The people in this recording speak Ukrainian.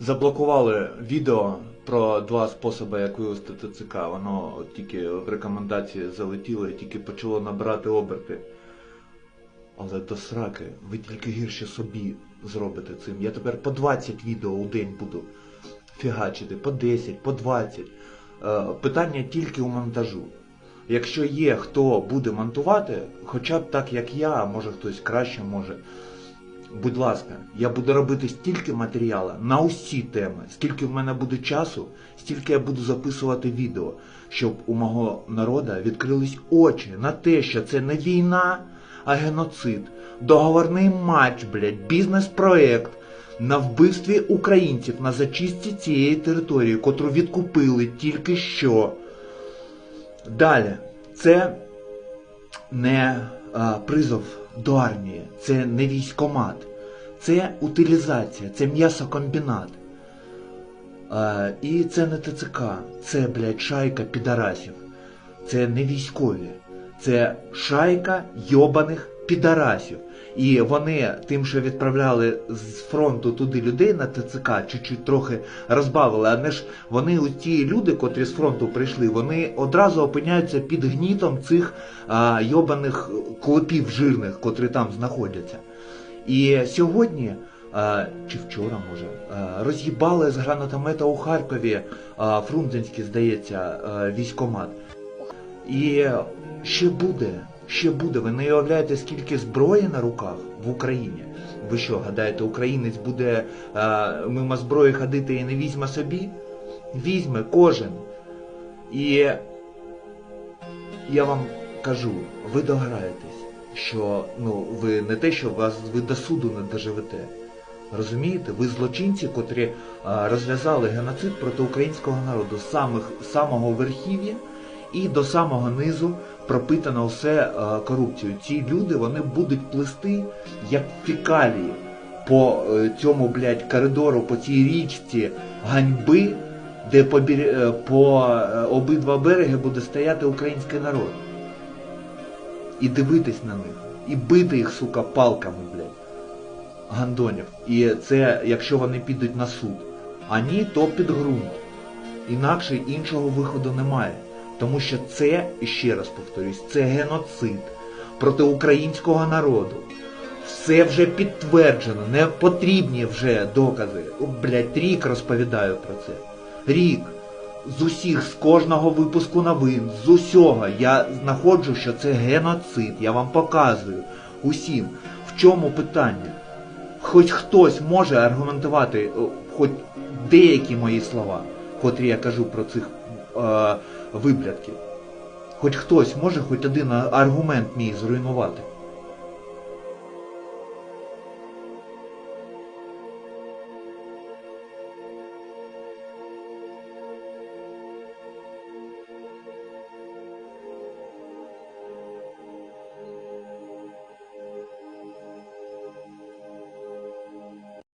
Заблокували відео про два способи, як вивести ТЦК. Воно тільки в рекомендації залетіло і тільки почало набирати оберти. Але до сраки, ви тільки гірше собі зробите цим. Я тепер по 20 відео у день буду фігачити, по 10, по 20. Е, питання тільки у монтажу. Якщо є хто буде монтувати, хоча б так як я, може хтось краще може. Будь ласка, я буду робити стільки матеріалу на усі теми, скільки в мене буде часу, стільки я буду записувати відео, щоб у мого народу відкрились очі на те, що це не війна, а геноцид, договорний матч, блядь, бізнес-проект на вбивстві українців на зачистці цієї території, котру відкупили тільки що. Далі, це не призов до армії, це не військомат, це утилізація, це м'ясокомбінат. І це не ТЦК, це, блядь, шайка підарасів. Це не військові, це шайка йобаних підарасів. І вони тим, що відправляли з фронту туди людей на ТЦК, чуть-чуть трохи розбавили, але ж вони, ті люди, котрі з фронту прийшли, вони одразу опиняються під гнітом цих а, йобаних клопів жирних, котрі там знаходяться. І сьогодні, чи вчора може, роз'їбали з гранатомета у Харкові Фрунзенський, здається, військомат. І ще буде, ще буде. Ви не уявляєте, скільки зброї на руках в Україні. Ви що, гадаєте, українець буде а, мимо зброї ходити і не візьме собі? Візьме кожен. І я вам кажу, ви дограєтесь, що ну, ви не те, що вас ви до суду не доживете. Розумієте, ви злочинці, котрі а, розв'язали геноцид проти українського народу з самого верхів'я і до самого низу пропитано все корупцією. Ці люди вони будуть плисти як фікалії по е, цьому блядь, коридору, по цій річці ганьби, де по, е, по е, обидва береги буде стояти український народ. І дивитись на них, і бити їх, сука, палками, блядь гандонів. І це якщо вони підуть на суд. А ні, то під ґрунт. Інакше іншого виходу немає. Тому що це, ще раз повторюсь, це геноцид проти українського народу. Все вже підтверджено, не потрібні вже докази. О, блядь, рік розповідаю про це. Рік. З усіх, з кожного випуску новин, з усього я знаходжу, що це геноцид. Я вам показую усім. В чому питання? Хоч хтось може аргументувати хоч деякі мої слова, котрі я кажу про цих е, виблядків. Хоч хтось може хоч один аргумент мій зруйнувати.